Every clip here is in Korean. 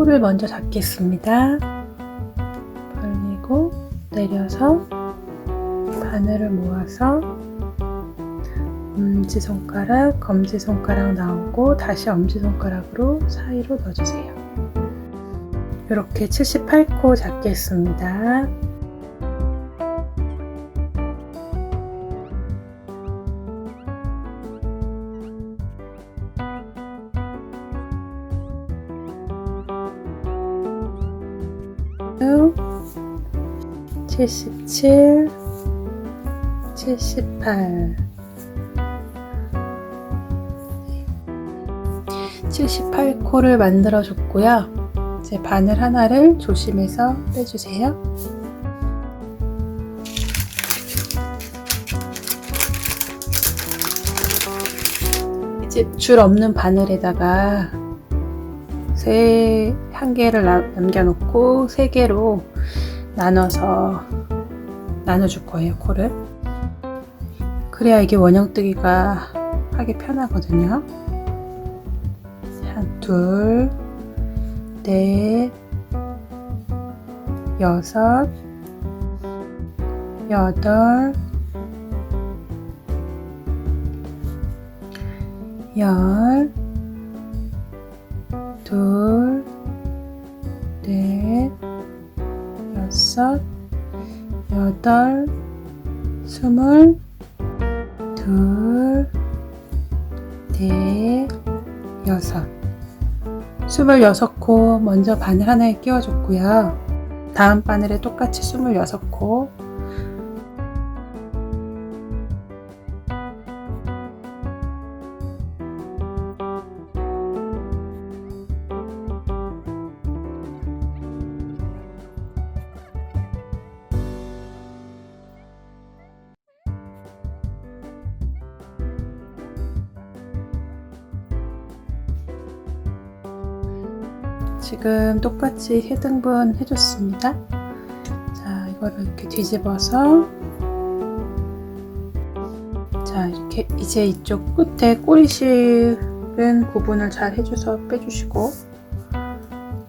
코를 먼저 잡겠습니다. 벌리고 내려서 바늘을 모아서 엄지손가락, 검지손가락 나오고 다시 엄지손가락으로 사이로 넣어주세요. 이렇게 78코 잡겠습니다. 칠십칠, 칠십팔, 칠십팔 코를 만들어 줬고요. 이제 바늘 하나를 조심해서 빼주세요. 이제 줄 없는 바늘에다가 세 한 개를 나- 남겨놓고 세 개로 나눠서 나눠줄 거예요 코를. 그래야 이게 원형뜨기가 하기 편하거든요. 한 둘, 넷, 여섯, 여덟, 열, 여섯, 여덟, 스물, 둘, 넷, 여섯. 스물여섯 코 먼저 바늘 하나에 끼워줬고요. 다음 바늘에 똑같이 스물여섯 코. 똑같이 세 등분 해줬습니다. 자, 이거를 이렇게 뒤집어서 자, 이렇게 이제 이쪽 끝에 꼬리실은 구분을 잘 해줘서 빼주시고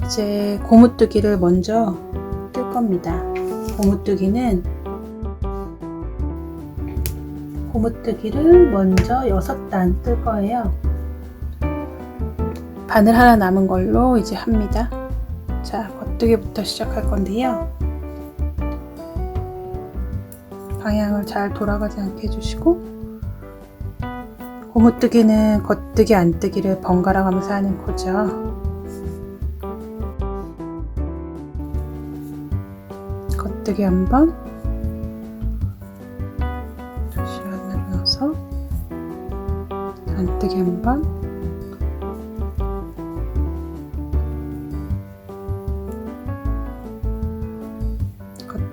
이제 고무뜨기를 먼저 뜰 겁니다. 고무뜨기는 고무뜨기를 먼저 6단 뜰 거예요. 바늘 하나 남은 걸로 이제 합니다. 자, 겉뜨기부터 시작할 건데요. 방향을 잘 돌아가지 않게 해주시고 고무뜨기는 겉뜨기 안뜨기를 번갈아 가면서 하는 거죠. 겉뜨기 한 번,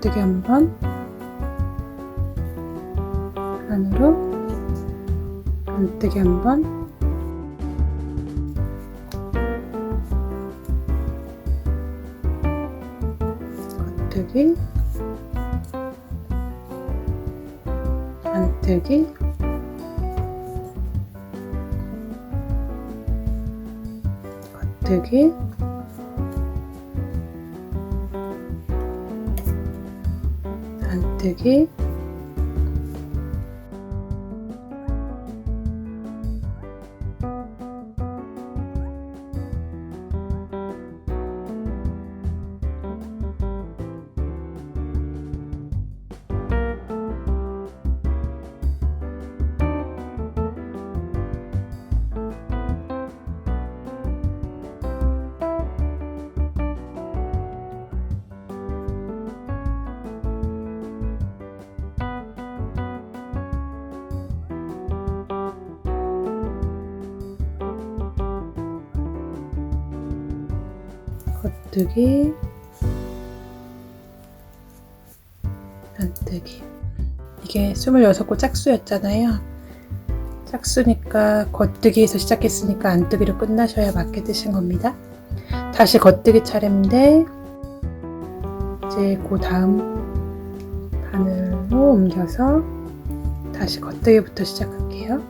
겉뜨기 한 번, 안으로, 안뜨기 한 번, 겉뜨기, 안뜨기, 겉뜨기, 안 뜨기 겉뜨기. 안뜨기 이게 26코 짝수였잖아요. 짝수니까 겉뜨기에서 시작했으니까 안뜨기로 끝나셔야 맞게 뜨신 겁니다. 다시 겉뜨기 차례인데 이제 그 다음 바늘로 옮겨서 다시 겉뜨기부터 시작할게요.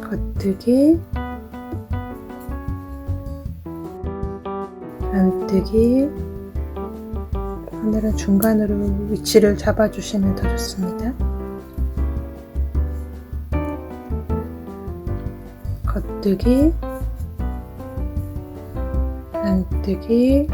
겉뜨기 안뜨기 바늘은 중간으로 위치를 잡아주시면 더 좋습니다. 겉뜨기 안뜨기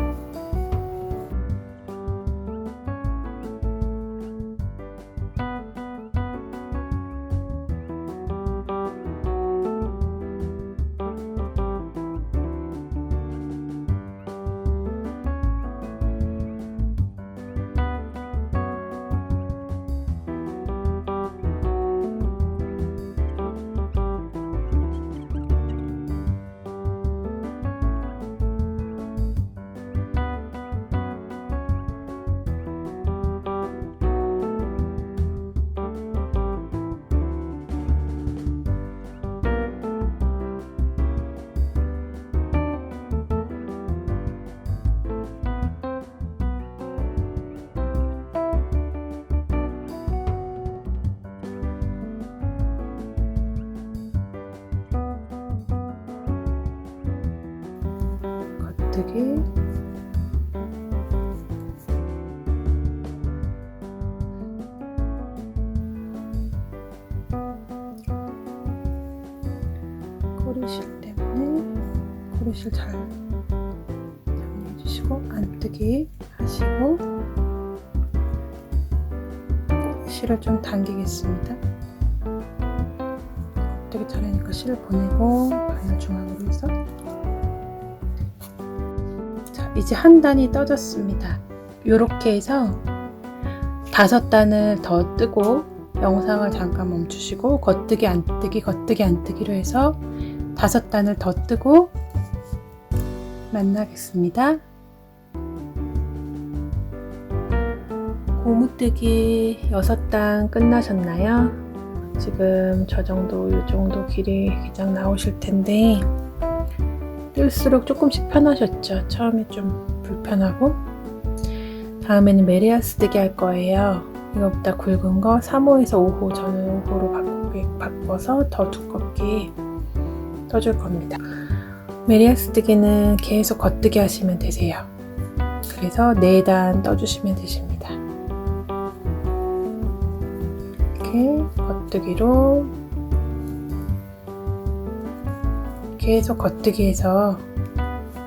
겉뜨기 꼬리실 때문에 꼬리실 잘 정리해 주시고 안뜨기 하시고 꼬리실을 좀 당기겠습니다. 되게 잘하니까 실 보내고 이제 한 단이 떠졌습니다. 이렇게 해서 다섯 단을 더 뜨고 영상을 잠깐 멈추시고 겉뜨기 안 뜨기 겉뜨기 안 뜨기로 해서 다섯 단을 더 뜨고 만나겠습니다. 고무뜨기 여섯 단 끝나셨나요? 지금 저 정도 이 정도 길이 기장 나오실 텐데 뜰수록 조금씩 편하셨죠? 처음에 좀 불편하고 다음에는 메리아스 뜨기 할 거예요. 이거보다 굵은 거 3호에서 5호 저는 5호로 바꿔서 더 두껍게 떠줄 겁니다. 메리아스 뜨기는 계속 겉뜨기 하시면 되세요. 그래서 4단 떠주시면 되십니다. 이렇게 겉뜨기로 계속 겉뜨기 해서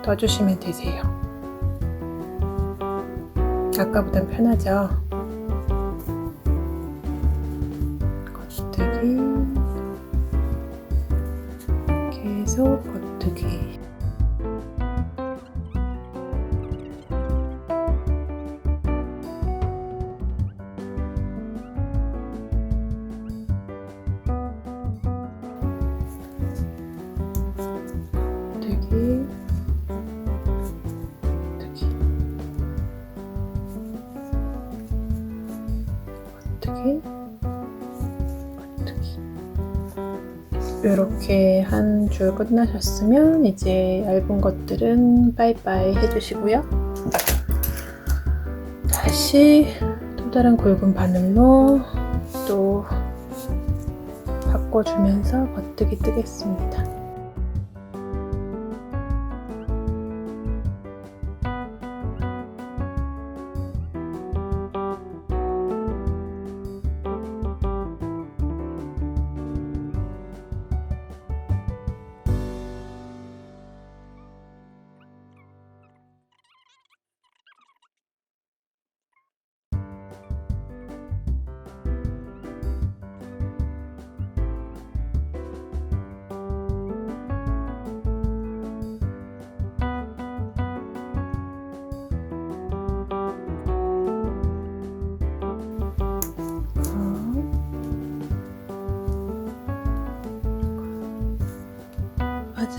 떠주시면 되세요. 아까보단 편하죠? 줄 끝나셨으면 이제 얇은 것들은 빠이빠이 해주시고요. 다시 또 다른 굵은 바늘로 또 바꿔주면서 겉뜨기 뜨겠습니다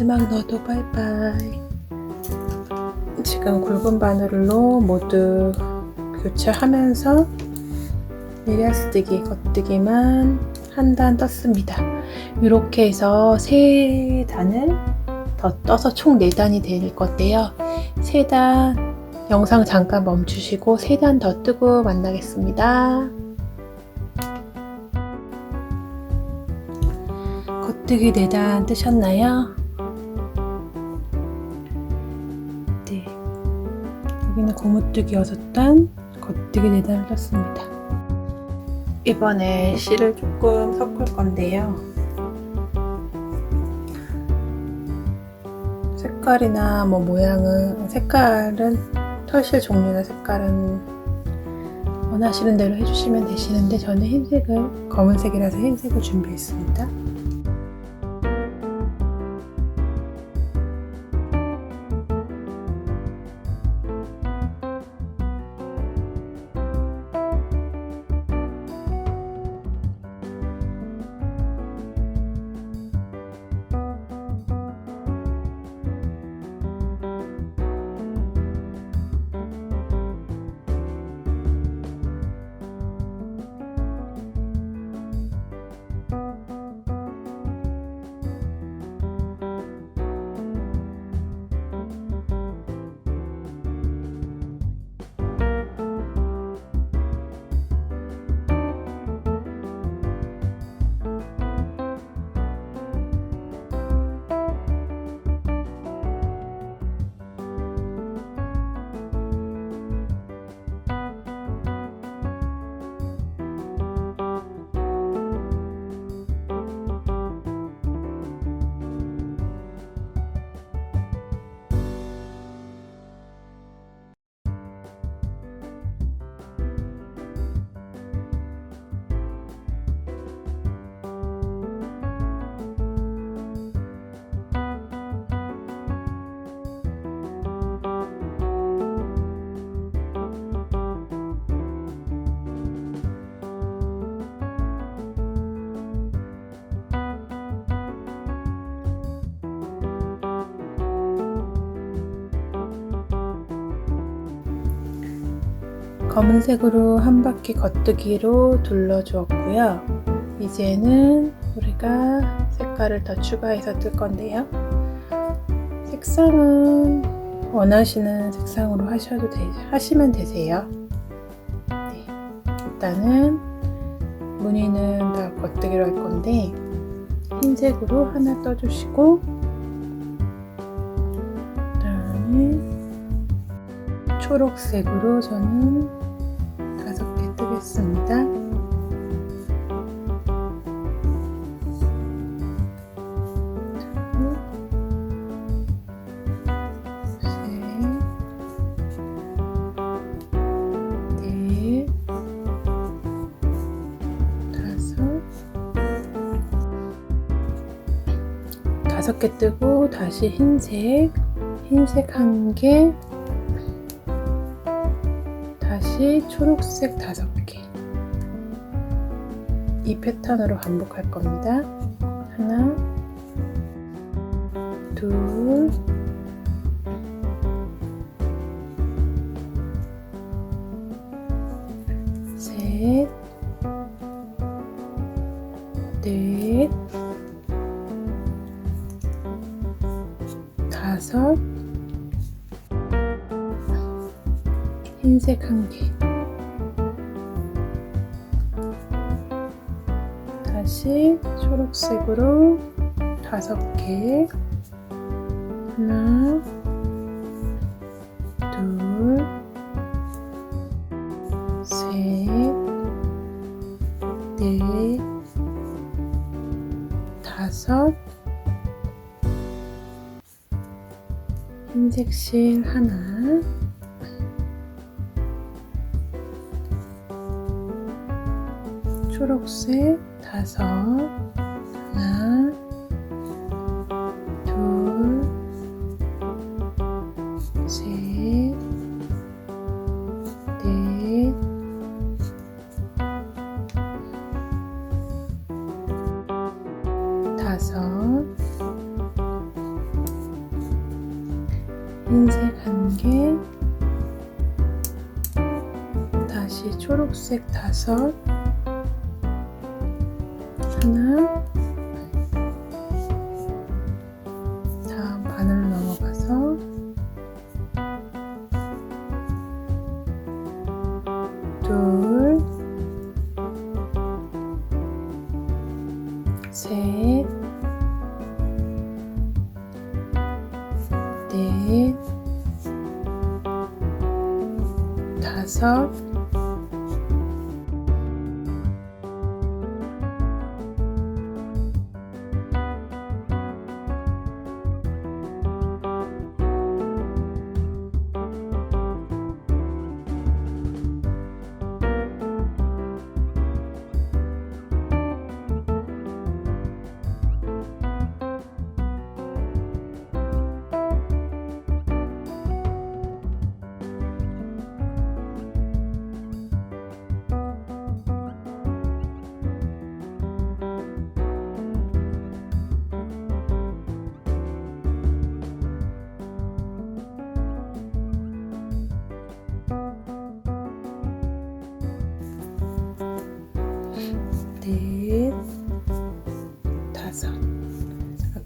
마지막 너도 바이바이. 지금 굵은 바늘로 모두 교체하면서 미리아스뜨기, 겉뜨기만 한 단 떴습니다. 이렇게 해서 세 단을 더 떠서 총네 단이 될 건데요. 세단 영상 잠깐 멈추시고 세단더 뜨고 만나겠습니다. 겉뜨기 4단 뜨셨나요? 고무뜨기 6단, 겉뜨기 4단을 떴습니다. 이번에 실을 조금 섞을 건데요. 색깔이나 뭐 모양은 색깔은 털실 종류나 색깔은 원하시는 대로 해주시면 되시는데 저는 흰색을 검은색이라서 흰색을 준비했습니다. 검은색으로 한 바퀴 겉뜨기로 둘러주었고요. 이제는 우리가 색깔을 더 추가해서 뜰 건데요. 색상은 원하시는 색상으로 하셔도 되, 하시면 되세요. 네, 일단은 무늬는 다 겉뜨기로 할 건데 흰색으로 하나 떠주시고 그다음에 초록색으로 저는 넷, 다섯, 개 뜨고 다시 흰색, 흰색 한 개, 다시 초록색 다섯 개. 이 패턴으로 반복할 겁니다. 하나, 다섯 개. 하나, 둘, 셋, 넷, 다섯. 흰색 실 하나. 초록색 다섯 하나 초록색 다섯. 하나. 다음 바늘로 넘어가서. 둘, 셋, 넷, 여섯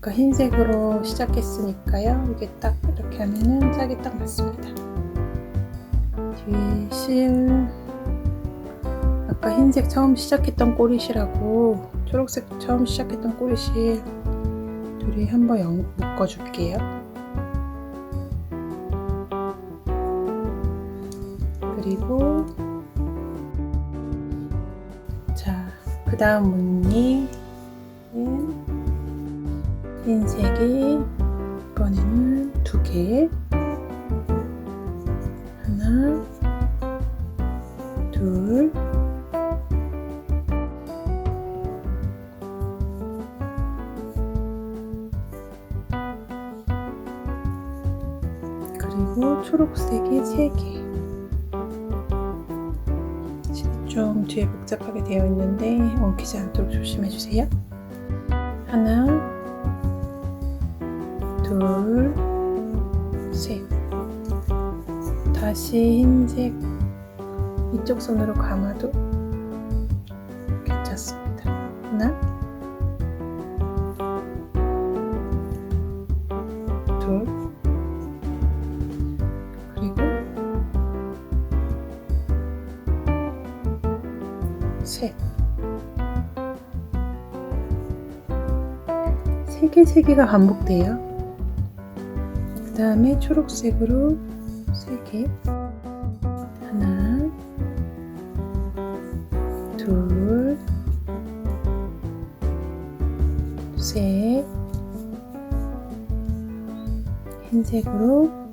아까 흰색으로 시작했으니까요. 이게 딱 이렇게 하면은 짝이 딱 맞습니다. 뒤에 실. 아까 흰색 처음 시작했던 꼬리실하고 초록색 처음 시작했던 꼬리실 둘이 한번 연- 묶어줄게요. 그리고 자, 그 다음 무늬 는 흰색이 이번에는 두 개. 하나, 둘, 그리고 초록색이 세 개. 좀 뒤에 복잡하게 되어 있는데 엉키지 않도록 조심해 주세요. 하나, 둘, 셋. 다시 흰색 이쪽 손으로 감아도 괜찮습니다. 하나, 둘, 그리고 셋. 세 개, 세 개가 반복돼요. 그 다음에 초록색으로 세 개. 하나, 둘, 셋. 흰색으로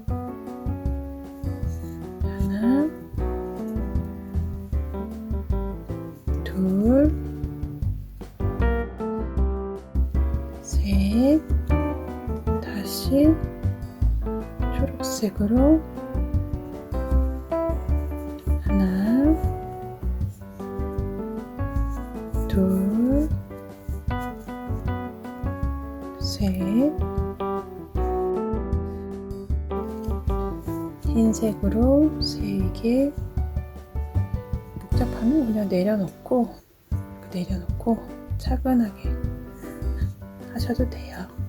초록색으로 하나, 둘, 셋, 흰색으로 세 개, 복잡하면 그냥 내려놓고 내려놓고 차분하게 하셔도 돼요.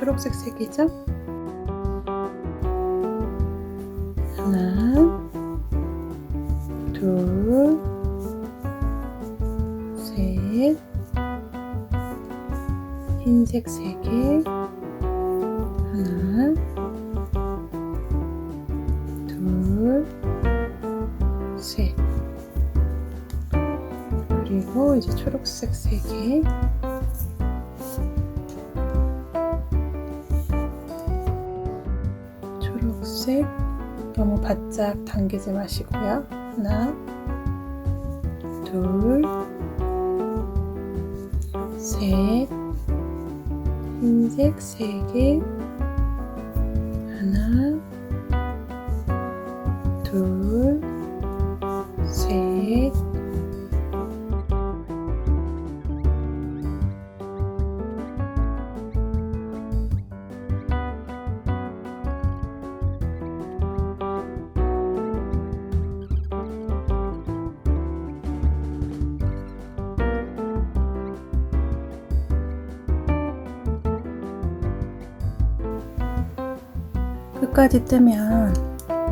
초록색 색이죠? 하나, 둘, 셋. 흰색 세 개. 하나, 둘, 셋. 그리고 이제 초록색 세 개. 바짝 당기지 마시고요. 하나, 둘, 셋, 흰색 세 개. 끝까지 뜨면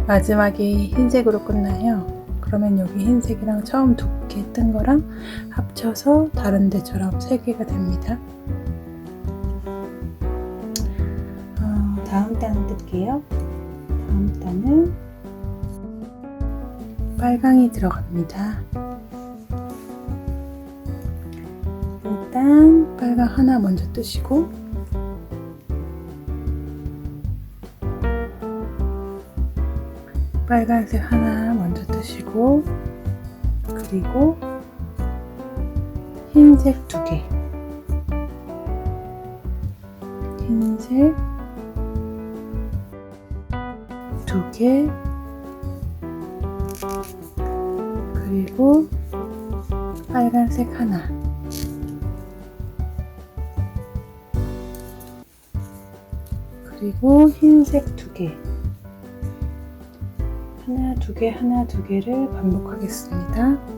마지막이 흰색으로 끝나요. 그러면 여기 흰색이랑 처음 두께 뜬 거랑 합쳐서 다른 데처럼 세 개가 됩니다. 넣을게요. 다음 단은 빨강이 들어갑니다. 일단 빨강 하나 먼저 뜨시고 빨간색 하나 먼저 뜨시고 그리고 흰색 두 개. 흰색 두 개. 그리고 빨간색 하나. 그리고 흰색 두 개. 하나, 두 개, 하나, 두 개를 반복하겠습니다.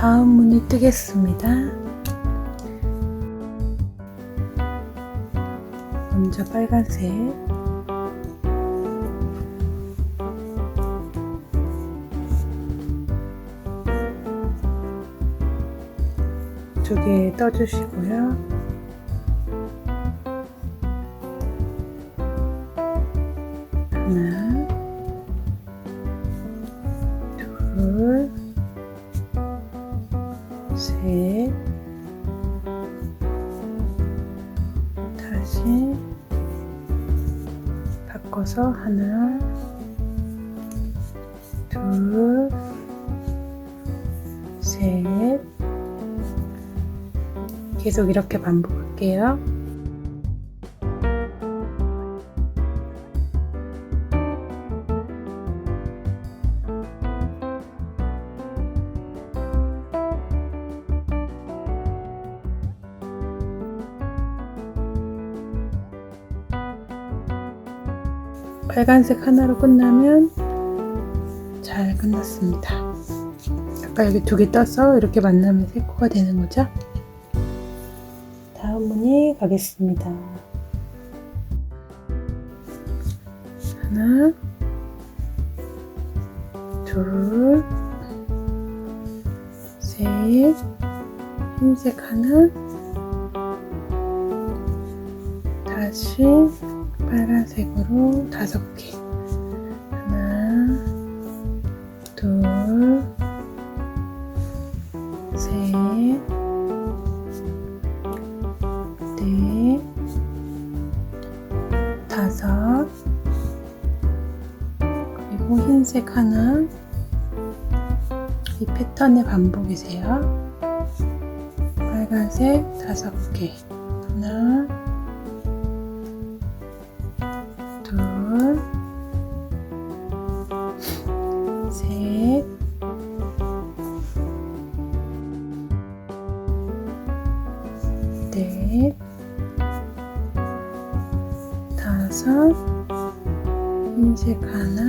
다음 문이 뜨겠습니다. 먼저 빨간색, 두 개 떠주시고요. 하나, 바꿔서 하나, 둘, 셋, 계속 이렇게 반복할게요. 빨간색 하나로 끝나면 잘 끝났습니다. 아까 여기 두 개 떠서 이렇게 만나면 세 코가 되는 거죠? 다음 무늬 가겠습니다. 하나, 둘, 셋, 흰색 하나, 다시 빨간색으로 다섯 개. 하나, 둘, 셋, 넷, 다섯. 그리고 흰색 하나. 이 패턴의 반복이세요. 빨간색 다섯 개. 다섯, 흰색 하나,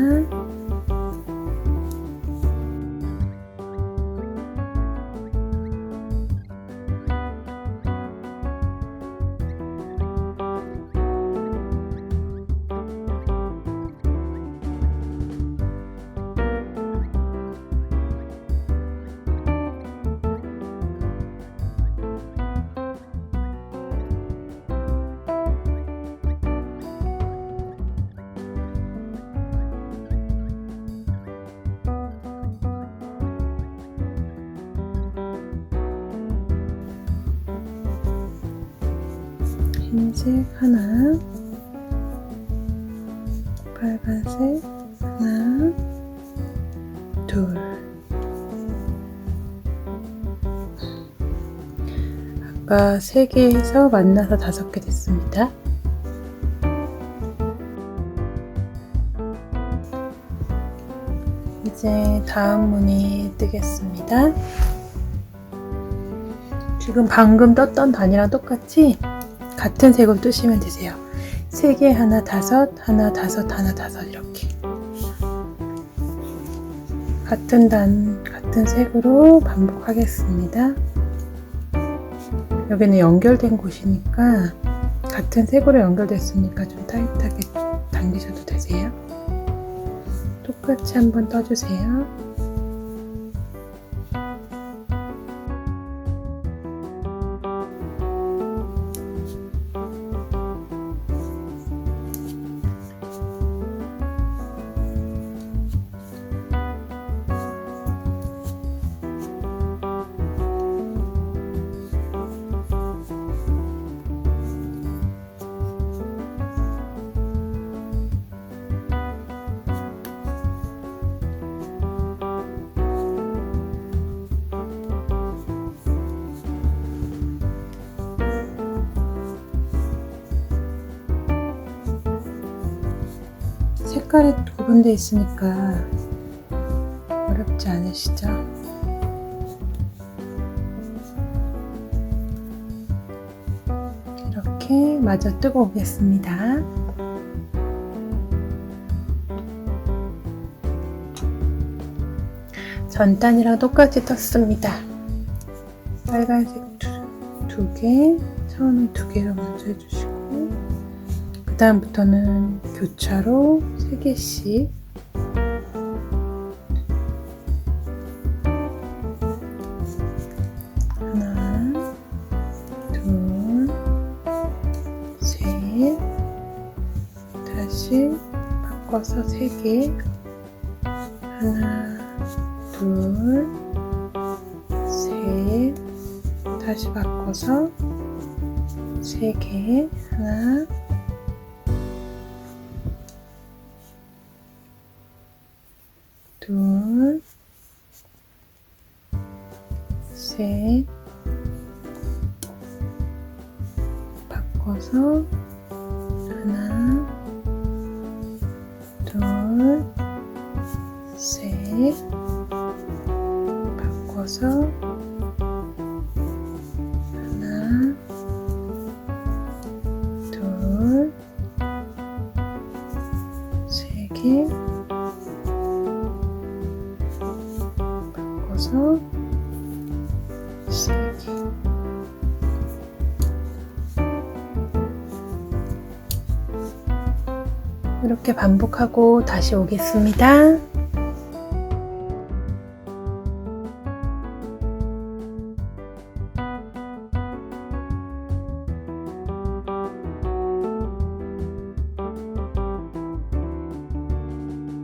흰색 하나, 빨간색 하나, 둘. 아까 세 개에서 만나서 다섯 개 됐습니다. 이제 다음 문이 뜨겠습니다. 지금 방금 떴던 단위랑 똑같이 같은 색으로 뜨시면 되세요. 세개 하나 다섯 하나 다섯 하나 다섯 이렇게 같은 단 같은 색으로 반복하겠습니다. 여기는 연결된 곳이니까 같은 색으로 연결됐으니까 좀 타이트하게 당기셔도 되세요. 똑같이 한번 떠주세요. 색깔이 구분되어 있으니까 어렵지 않으시죠? 이렇게 마저 뜨고 오겠습니다. 전단이랑 똑같이 떴습니다. 빨간색 두, 두 개, 처음에 두 개를 먼저 해주시고 그 다음부터는 교차로 3개씩 바꿔서 하나, 둘, 셋, 바꿔서 반복하고 다시 오겠습니다.